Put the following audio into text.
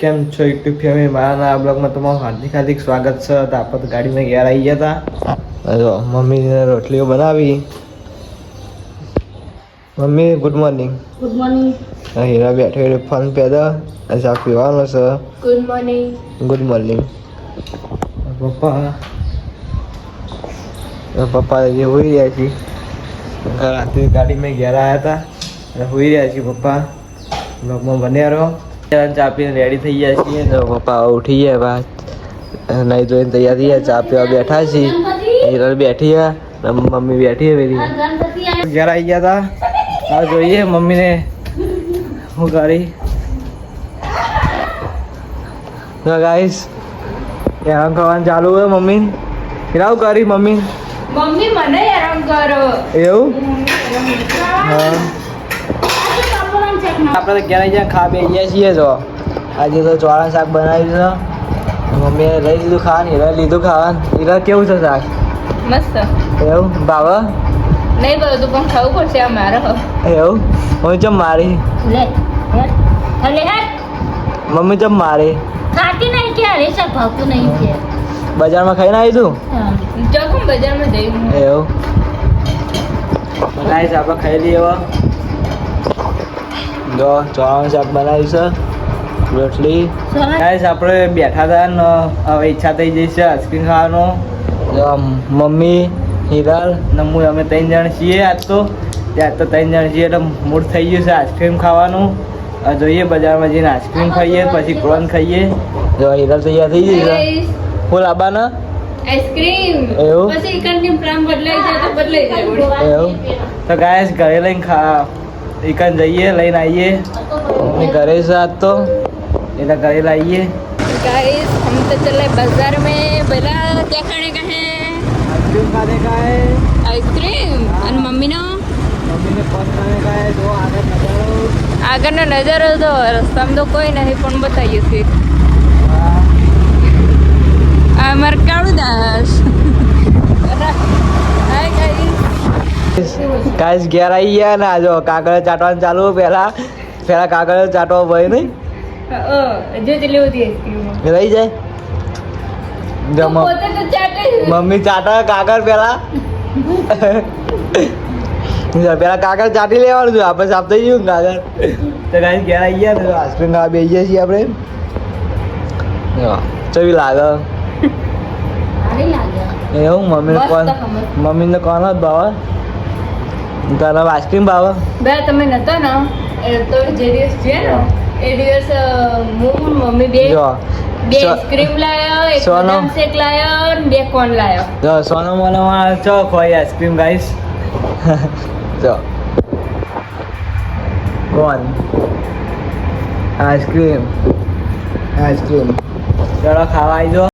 કેમ છો YouTube family મારા આ બ્લોગમાં તમારું હાર્દિક હાર્દિક સ્વાગત છે. તો આપણે ગાડીમાં ઘેર આવી ગયા હતા મમ્મી મમ્મીને રોટલીઓ બનાવી. Mummy good morning good morning Heera બેઠો એટલે ફોન પેદા. ચા પીવાનો છે. ગુડ મોર્નિંગ ગુડ મોર્નિંગ પપ્પા? પપ્પા હજી હોઈ રહ્યા છે. રાત્રે ગાડીમાં ઘેર આવ્યા હતા અને હોઈ રહ્યા છીએ પપ્પા. બ્લોગમાં બન્યા રહો. ચા પીને રેડી થઈ ગયા છીએ તો પપ્પા ઉઠી ગયા બા નહીં જોઈને તૈયાર થઈ ગયા ચા પીવા બેઠા છીએ. હિરલ બેઠી છે મમ્મી બેઠી ગણપતિ ઘેર આવી ગયા હતા હા જોઈએ મમ્મીને હું કરી. ગાઈસ હેરાન કરવાનું ચાલુ હોય મમ્મી. કેવું કરી મમ્મી. મમ્મી મને હેરાન કરો. એવું? હા. આપણે તો ઘેર આવી ખા બે છીએ તો આજે તો ચોળા શાક બનાવ્યું છે. મમ્મીએ લઈ લીધું ખાવાનું હીરા લીધું ખાવાનું. હીરા કેવું છે શાક? મસ્ત. એવું? ભાવ? નહીં તું પણ ખાવું પડશે આ મારો. એવું? હું ચમ મારી? મમ્મી ચમ મારી? ખાતી નહીં કે અરે સા ભાવતું નહીં કે. બજારમાં ખાઈને આવી તું ચોકમ બજારમાં જઈ એવું? ગાઈસ આપણે ખાઈ લઈએ જો ચોળાનું શાક બનાવ્યું છે. રોટલી. ગાઈસ આપણે બેઠા હતા ને હવે ઈચ્છા થઈ જઈ છે આઈસ્ક્રીમ ખાવાનું. મમ્મી હિરલ ને હું અમે ત્રણ જણ છીએ આજ તો. ત્યાં તો ત્રણ જણ છીએ એટલે મૂડ થઈ ગયું છે આઈસ્ક્રીમ ખાવાનું. જોઈએ બજારમાં જઈને આઈસ્ક્રીમ ખાઈએ પછી કોન ખાઈએ. જો હિરલ તૈયાર થઈ ગઈ છે. ફૂલ આબાના આઈસ્ક્રીમ. એવું? પછી ઇકનની પ્લાન બદલાઈ જાય તો બદલાઈ જાય. એવું? તો ગાઈસ ઘરે લઈને ખા એકન જઈએ લઈને આવીએ મમ્મી ઘરે છે આજ તો એટલે ઘરે લાવીએ गाइस हम तो चले बाजार में बला क्या खाने का है आइसक्रीम खाने का है आइसक्रीम અને મમ્મીનો मम्मी ने फोन खाने का है जो आगे नजारो આગળનો નજારો તો રસ્તામાં તો કોઈ નહીં પણ બતાવીએ છીએ हाँ, આ અમાર કાળુ ગાઈસ ઘેર આવી ગયા ને આજો કાગળ ચાટવાનું ચાલુ પહેલા પેલા કાગળ ચાટવા ભાઈ નહીં. રહી જાય. મમ્મી ચાટા કાગળ પેલા પેલા કાગળ ચાટી લેવાનું છે આપણે સાફ થઈ ગયું કાગળ. તો ગાઈસ ઘેર આવી ગયા ને તો આઈસ્ક્રીમ ખાવા બેસીએ છીએ આપણે. ચવી લાગે? એવું મસ્ત મમ્મીને કોણ જ ભાવે? તને આઈસ્ક્રીમ ભાવે બે તમે નતા ને? તો જે દિવસ છે ને એ દિવસ હું મમ્મી બે બે આઈસ્ક્રીમ લાયો એક. બદામ શેક લાયો બે કોન લાયો. જો સોનો મોનો માં ચો ખોઈ આઈસ્ક્રીમ ગાઈસ જો. કોન? Ice cream. Ice cream. ચલો ખાવા આવી જો.